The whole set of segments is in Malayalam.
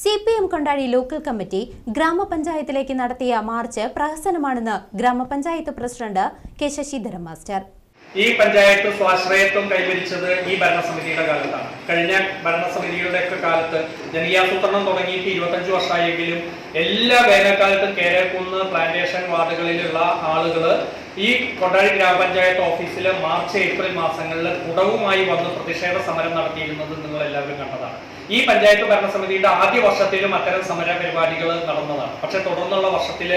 C P M Kondazhy local committee ഗ്രാമപഞ്ചായത്തിലേക്ക് നടത്തിയ മാർച്ച് പ്രഹസനമാണെന്ന് ഗ്രാമപഞ്ചായത്ത് പ്രസിഡന്റ് കെ ശശിധരം മാസ്റ്റർ. ഈ പഞ്ചായത്ത് സ്വാശ്രയത്വം കൈവരിച്ചത് ഈ ഭരണസമിതിയുടെ കാലത്താണ്. കഴിഞ്ഞ ഭരണസമിതിയുടെ ഒക്കെ കാലത്ത് ജനകീയാസൂത്രണം തുടങ്ങിയിട്ട് ഇരുപത്തഞ്ച് വർഷമായെങ്കിലും എല്ലാ വേനൽക്കാലത്തും കേരളക്കുന്ന് പ്ലാന്റേഷൻ വാർഡുകളിലുള്ള ആളുകൾ ഈ കൊണ്ടാഴി ഗ്രാമപഞ്ചായത്ത് ഓഫീസിൽ മാർച്ച് ഏപ്രിൽ മാസങ്ങളിൽ കുടവുമായി വന്ന് പ്രതിഷേധ സമരം നടത്തിയിരുന്നത് നിങ്ങൾ എല്ലാവരും കണ്ടതാണ്. ഈ പഞ്ചായത്ത് ഭരണസമിതിയുടെ ആദ്യ വർഷത്തിലും അത്തരം സമര പരിപാടികൾ നടന്നതാണ്. പക്ഷെ തുടർന്നുള്ള വർഷത്തിൽ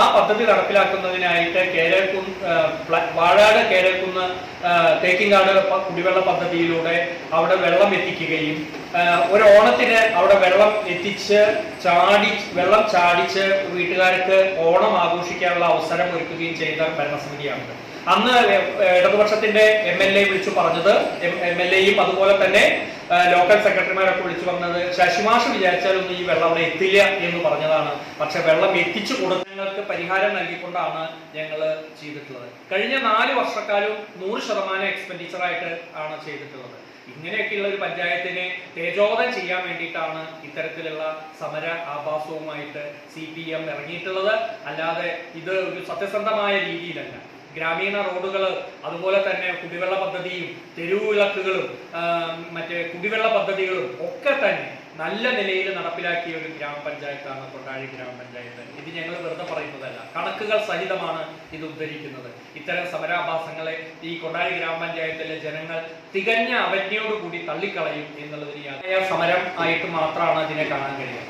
ആ പദ്ധതി നടപ്പിലാക്കുന്നതിനായിട്ട് കേരക്കുന്ന് വാഴാട് കേരക്കുന്ന് തേക്കിങ്ങാട് കുടിവെള്ള പദ്ധതിയിലൂടെ അവിടെ വെള്ളം എത്തിക്കുകയും ഒരു ഓണത്തിന് അവിടെ വെള്ളം എത്തിച്ച് ചാടി വെള്ളം ചാടിച്ച് വീട്ടുകാർക്ക് ഓണം ആഘോഷിക്കാനുള്ള അവസരം ഒരുക്കുകയും ചെയ്ത ഭരണസമിതിയാണ്. അന്ന് ഇടതുപക്ഷത്തിന്റെ എം എൽ എ വിളിച്ചു പറഞ്ഞത് എം എൽ എയും അതുപോലെ തന്നെ ലോക്കൽ സെക്രട്ടറിമാരൊക്കെ വിളിച്ചു പറഞ്ഞത് ശശിമാഷ് വിചാരിച്ചാലൊന്നും ഈ വെള്ളം അവിടെ എത്തില്ല എന്ന് പറഞ്ഞതാണ്. പക്ഷെ വെള്ളം എത്തിച്ചു കൊടുക്കുന്നവർക്ക് പരിഹാരം നൽകിക്കൊണ്ടാണ് ഞങ്ങൾ ചെയ്തിട്ടുള്ളത്. കഴിഞ്ഞ നാല് വർഷക്കാലം നൂറ് ശതമാനം എക്സ്പെൻഡിച്ചറായിട്ട് ആണ് ചെയ്തിട്ടുള്ളത്. ഇങ്ങനെയൊക്കെയുള്ള ഒരു പഞ്ചായത്തിനെ തേജോധം ചെയ്യാൻ വേണ്ടിയിട്ടാണ് ഇത്തരത്തിലുള്ള സമര ആഭാസവുമായിട്ട് സി പി എം ഇറങ്ങിയിട്ടുള്ളത്. അല്ലാതെ ഇത് ഒരു സത്യസന്ധമായ രീതിയിലല്ല. ഗ്രാമീണ റോഡുകൾ അതുപോലെ തന്നെ കുടിവെള്ള പദ്ധതിയും തെരുവ് വിളക്കുകളും മറ്റേ കുടിവെള്ള പദ്ധതികളും ഒക്കെ തന്നെ നല്ല നിലയിൽ നടപ്പിലാക്കിയ ഒരു ഗ്രാമപഞ്ചായത്താണ് കൊട്ടാഴി ഗ്രാമപഞ്ചായത്ത്. ഇത് ഞങ്ങൾ വെറുതെ പറയുന്നതല്ല. കണക്കുകൾ സഹിതമാണ് ഇത് ഉദ്ധരിക്കുന്നത്. ഇത്തരം സമരാഭാസങ്ങളെ ഈ കൊട്ടാഴി ഗ്രാമപഞ്ചായത്തിലെ ജനങ്ങൾ തികഞ്ഞ അവജ്ഞയോടുകൂടി തള്ളിക്കളയും എന്നുള്ളതിന് സമരം ആയിട്ട് മാത്രമാണ് അതിനെ കാണാൻ കഴിയുക.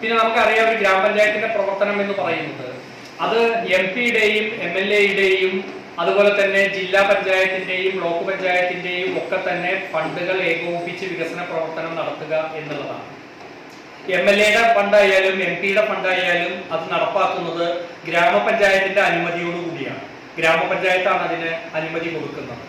പിന്നെ നമുക്കറിയാം ഒരു ഗ്രാമപഞ്ചായത്തിന്റെ പ്രവർത്തനം എന്ന് പറയുന്നത് അത് എം പിയുടെയും എം എൽ എയുടെയും അതുപോലെ തന്നെ ജില്ലാ പഞ്ചായത്തിന്റെയും ബ്ലോക്ക് പഞ്ചായത്തിന്റെയും ഒക്കെ തന്നെ ഫണ്ടുകൾ ഏകോപിപ്പിച്ച് വികസന പ്രവർത്തനം നടത്തുക എന്നുള്ളതാണ്. എം എൽ എയുടെ ഫണ്ടായാലും എം പിയുടെ ഫണ്ടായാലും അത് നടപ്പാക്കുന്നത് ഗ്രാമപഞ്ചായത്തിന്റെ അനുമതിയോടുകൂടിയാണ്. ഗ്രാമപഞ്ചായത്താണ് അതിന് അനുമതി കൊടുക്കുന്നത്.